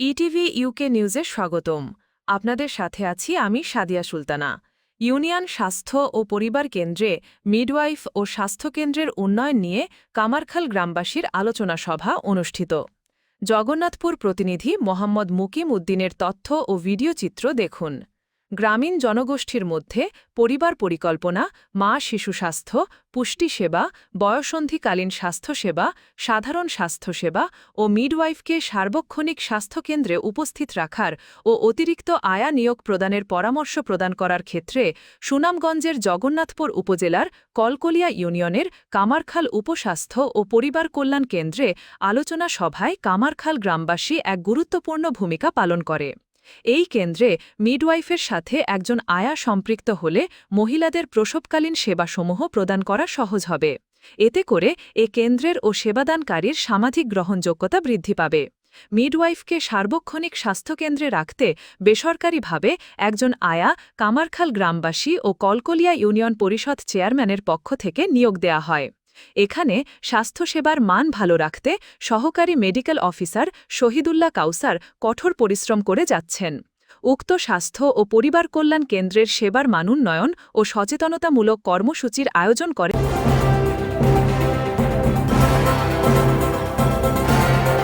ETV UK নিউজে স্বাগতম। আপনাদের সাথে আছি আমি সাদিয়া সুলতানা। ইউনিয়ন স্বাস্থ্য ও পরিবার কেন্দ্রে মিডওয়াইফ ও স্বাস্থ্যকেন্দ্রের উন্নয়ন নিয়ে কামারখাল গ্রামবাসীর আলোচনা সভা অনুষ্ঠিত। জগন্নাথপুর প্রতিনিধি মোহাম্মদ মুকিম উদ্দিনের তথ্য ও ভিডিও চিত্র দেখুন। গ্রামীণ জনগোষ্ঠীর মধ্যে পরিবার পরিকল্পনা, মা শিশু স্বাস্থ্য, পুষ্টি সেবা, বয়সন্ধিকালীন স্বাস্থ্যসেবা সাধারণ স্বাস্থ্যসেবা ও মিডওয়াইফকে সার্বক্ষণিক স্বাস্থ্যকেন্দ্রে উপস্থিত রাখার ও অতিরিক্ত আয়া নিয়োগ প্রদানের পরামর্শ প্রদান করার ক্ষেত্রে সুনামগঞ্জের জগন্নাথপুর উপজেলার কলকলিয়া ইউনিয়নের কামারখাল উপস্বাস্থ্য ও পরিবার কল্যাণ কেন্দ্রে আলোচনা সভায় কামারখাল গ্রামবাসী এক গুরুত্বপূর্ণ ভূমিকা পালন করে। এই কেন্দ্রে মিডওয়াইফের সাথে একজন আয়া সম্পৃক্ত হলে মহিলাদের প্রসবকালীন সেবাসমূহ প্রদান করা সহজ হবে। এতে করে এ কেন্দ্রের ও সেবাদানকারীর সামাজিক গ্রহণযোগ্যতা বৃদ্ধি পাবে। মিডওয়াইফকে সার্বক্ষণিক স্বাস্থ্যকেন্দ্রে রাখতে বেসরকারিভাবে একজন আয়া কামারখাল গ্রামবাসী ও কলকলিয়া ইউনিয়ন পরিষদ চেয়ারম্যানের পক্ষ থেকে নিয়োগ দেয়া হয়। এখানে স্বাস্থ্যসেবার মান ভালো রাখতে সহকারী মেডিকেল অফিসার শহীদুল্লাহ কাউসার কঠোর পরিশ্রম করে যাচ্ছেন। উক্ত স্বাস্থ্য ও পরিবার কল্যাণ কেন্দ্রের সেবার মানুন্নয়ন ও সচেতনতামূলক কর্মসূচির আয়োজন করে।